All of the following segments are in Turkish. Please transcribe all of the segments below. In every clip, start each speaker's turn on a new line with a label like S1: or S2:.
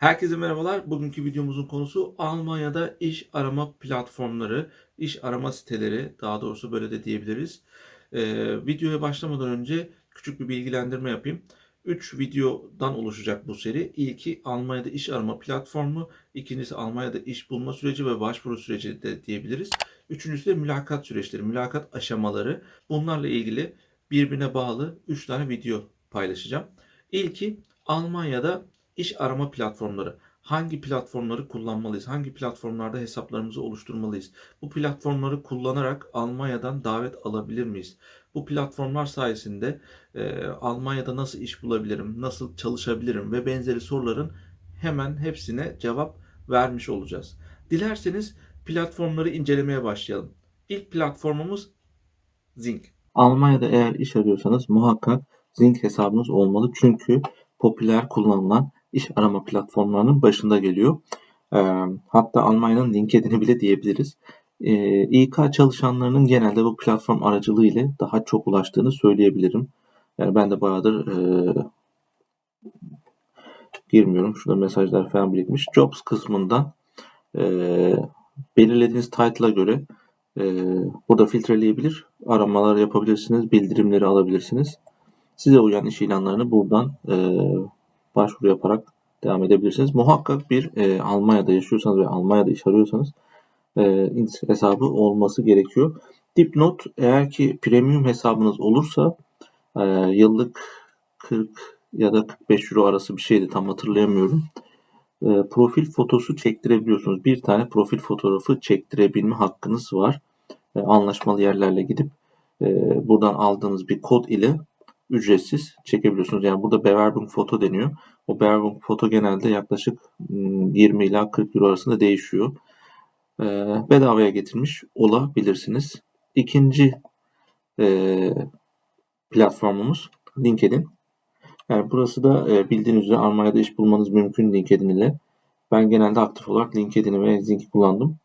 S1: Herkese merhabalar. Bugünkü videomuzun konusu Almanya'da iş arama platformları, iş arama siteleri, daha doğrusu böyle de diyebiliriz. Ee, videoya başlamadan önce küçük bir bilgilendirme yapayım. 3 videodan oluşacak bu seri. İlki Almanya'da iş arama platformu, ikincisi Almanya'da iş bulma süreci ve başvuru süreci de diyebiliriz. Üçüncüsü de mülakat süreçleri, mülakat aşamaları. Bunlarla ilgili birbirine bağlı 3 tane video paylaşacağım. İlki Almanya'da İş arama platformları. Hangi platformları kullanmalıyız? Hangi platformlarda hesaplarımızı oluşturmalıyız? Bu platformları kullanarak Almanya'dan davet alabilir miyiz? Bu platformlar sayesinde e, Almanya'da nasıl iş bulabilirim, nasıl çalışabilirim ve benzeri soruların hemen hepsine cevap vermiş olacağız. Dilerseniz platformları incelemeye başlayalım. İlk platformumuz Zing. Almanya'da eğer iş arıyorsanız muhakkak Zing hesabınız olmalı. Çünkü popüler kullanılan iş arama platformlarının başında geliyor. E, hatta Almanya'nın LinkedIn'i bile diyebiliriz. E, İK çalışanlarının genelde bu platform aracılığı ile daha çok ulaştığını söyleyebilirim. Yani ben de bayağıdır e, girmiyorum. Şurada mesajlar falan birikmiş. Jobs kısmından e, belirlediğiniz title'a göre e, burada filtreleyebilir. Aramalar yapabilirsiniz. Bildirimleri alabilirsiniz. Size uyan iş ilanlarını buradan e, başvuru yaparak devam edebilirsiniz. Muhakkak bir e, Almanya'da yaşıyorsanız ve Almanya'da iş arıyorsanız e, hesabı olması gerekiyor. Dipnot eğer ki premium hesabınız olursa e, yıllık 40 ya da 45 euro arası bir şeydi tam hatırlayamıyorum. E, profil fotosu çektirebiliyorsunuz. Bir tane profil fotoğrafı çektirebilme hakkınız var. E, anlaşmalı yerlerle gidip e, buradan aldığınız bir kod ile ücretsiz çekebiliyorsunuz. Yani burada Bewerbung foto deniyor. O Bewerbung foto genelde yaklaşık 20 ila 40 euro arasında değişiyor. Bedavaya getirmiş olabilirsiniz. İkinci e, platformumuz LinkedIn. Yani burası da e, bildiğiniz üzere Almanya'da iş bulmanız mümkün LinkedIn ile. Ben genelde aktif olarak LinkedIn'i ve Zink'i kullandım.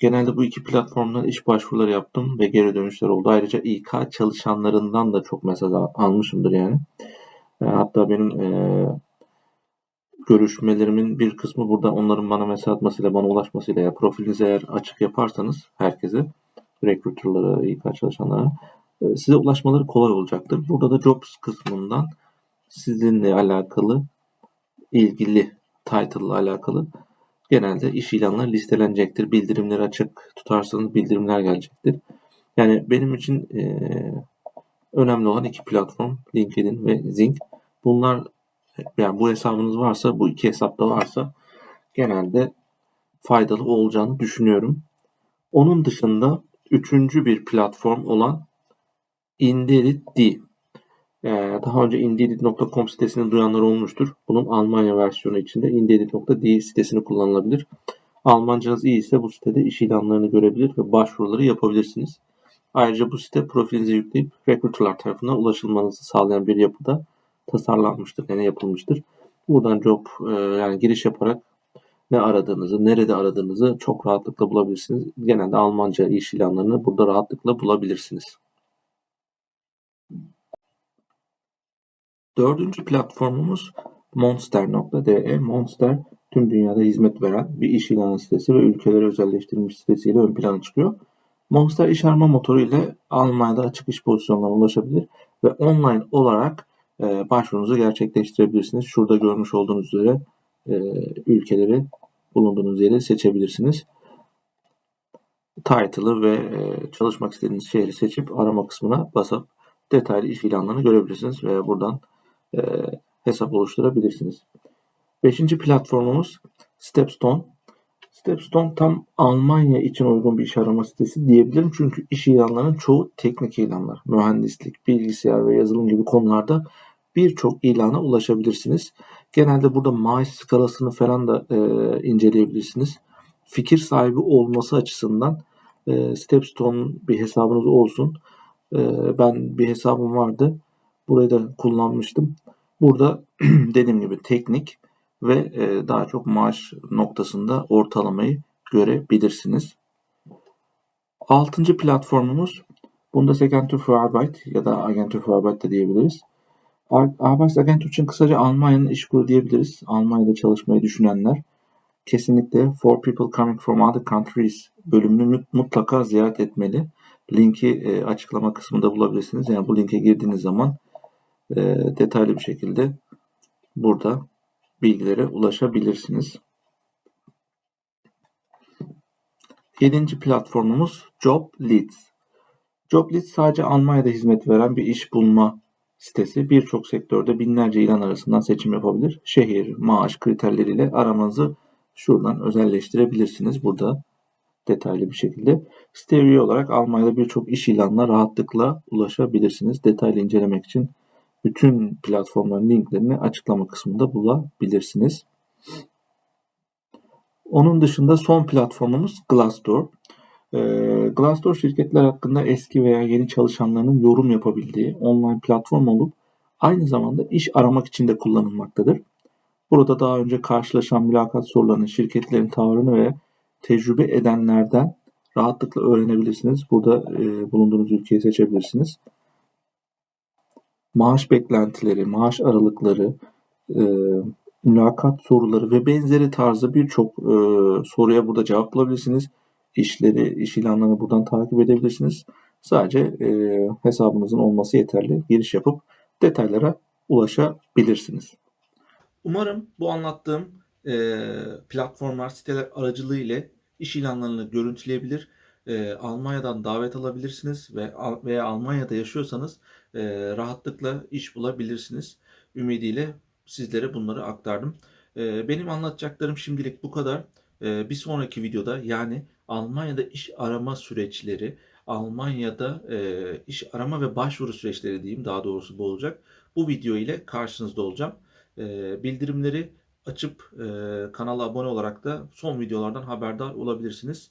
S1: Genelde bu iki platformdan iş başvuruları yaptım ve geri dönüşler oldu. Ayrıca İK çalışanlarından da çok mesaj almışımdır yani. E, hatta benim e, görüşmelerimin bir kısmı burada onların bana mesaj atmasıyla, bana ulaşmasıyla ya profilinizi eğer açık yaparsanız herkese, recruiterlara, İK çalışanlara e, size ulaşmaları kolay olacaktır. Burada da jobs kısmından sizinle alakalı ilgili title ile alakalı genelde iş ilanları listelenecektir. Bildirimleri açık tutarsanız bildirimler gelecektir. Yani benim için e, önemli olan iki platform LinkedIn ve Zing. Bunlar yani bu hesabınız varsa bu iki hesapta varsa genelde faydalı olacağını düşünüyorum. Onun dışında üçüncü bir platform olan Indeed ee, daha önce Indeed.com sitesini duyanlar olmuştur. Bunun Almanya versiyonu içinde Indeed.de sitesini kullanılabilir. Almancanız iyi ise bu sitede iş ilanlarını görebilir ve başvuruları yapabilirsiniz. Ayrıca bu site profilinize yükleyip recruiterlar tarafından ulaşılmanızı sağlayan bir yapıda tasarlanmıştır, yani yapılmıştır. Buradan job e, yani giriş yaparak ne aradığınızı, nerede aradığınızı çok rahatlıkla bulabilirsiniz. Genelde Almanca iş ilanlarını burada rahatlıkla bulabilirsiniz. Dördüncü platformumuz Monster.de. Monster tüm dünyada hizmet veren bir iş ilanı sitesi ve ülkeleri özelleştirilmiş sitesiyle ön plana çıkıyor. Monster iş arama motoru ile Almanya'da açık iş pozisyonlarına ulaşabilir ve online olarak e, başvurunuzu gerçekleştirebilirsiniz. Şurada görmüş olduğunuz üzere e, ülkeleri bulunduğunuz yeri seçebilirsiniz. Title'ı ve e, çalışmak istediğiniz şehri seçip arama kısmına basıp detaylı iş ilanlarını görebilirsiniz ve buradan e, hesap oluşturabilirsiniz. Beşinci platformumuz Stepstone. Stepstone tam Almanya için uygun bir iş arama sitesi diyebilirim. Çünkü iş ilanlarının çoğu teknik ilanlar. Mühendislik, bilgisayar ve yazılım gibi konularda birçok ilana ulaşabilirsiniz. Genelde burada maaş skalasını falan da e, inceleyebilirsiniz. Fikir sahibi olması açısından e, Stepstone bir hesabınız olsun. E, ben bir hesabım vardı. Burayı da kullanmıştım. Burada dediğim gibi teknik ve e, daha çok maaş noktasında ortalamayı görebilirsiniz. Altıncı platformumuz Bundesagentur für Arbeit ya da Agentur für Arbeit de diyebiliriz. Ar- Arbeitsagentur için kısaca Almanya'nın işkuru diyebiliriz. Almanya'da çalışmayı düşünenler kesinlikle For People Coming From Other Countries bölümünü mut- mutlaka ziyaret etmeli. Linki e, açıklama kısmında bulabilirsiniz. Yani bu linke girdiğiniz zaman e, detaylı bir şekilde burada bilgilere ulaşabilirsiniz. Yedinci platformumuz Job Leads. Job Leads sadece Almanya'da hizmet veren bir iş bulma sitesi. Birçok sektörde binlerce ilan arasından seçim yapabilir. Şehir, maaş kriterleriyle aramanızı şuradan özelleştirebilirsiniz. Burada detaylı bir şekilde. Siteye olarak Almanya'da birçok iş ilanına rahatlıkla ulaşabilirsiniz. Detaylı incelemek için bütün platformların linklerini açıklama kısmında bulabilirsiniz. Onun dışında son platformumuz Glassdoor. Ee, Glassdoor şirketler hakkında eski veya yeni çalışanlarının yorum yapabildiği online platform olup aynı zamanda iş aramak için de kullanılmaktadır. Burada daha önce karşılaşan mülakat sorularını, şirketlerin tavrını ve tecrübe edenlerden rahatlıkla öğrenebilirsiniz. Burada e, bulunduğunuz ülkeyi seçebilirsiniz. Maaş beklentileri, maaş aralıkları, e, mülakat soruları ve benzeri tarzda birçok e, soruya burada cevap bulabilirsiniz. İşleri, iş ilanlarını buradan takip edebilirsiniz. Sadece e, hesabınızın olması yeterli. Giriş yapıp detaylara ulaşabilirsiniz. Umarım bu anlattığım e, platformlar, siteler aracılığı ile iş ilanlarını görüntüleyebilir, e, Almanya'dan davet alabilirsiniz ve veya Almanya'da yaşıyorsanız e, rahatlıkla iş bulabilirsiniz. Ümidiyle sizlere bunları aktardım. E, benim anlatacaklarım şimdilik bu kadar. E, bir sonraki videoda yani Almanya'da iş arama süreçleri, Almanya'da e, iş arama ve başvuru süreçleri diyeyim daha doğrusu bu olacak. Bu video ile karşınızda olacağım. E, bildirimleri açıp e, kanala abone olarak da son videolardan haberdar olabilirsiniz.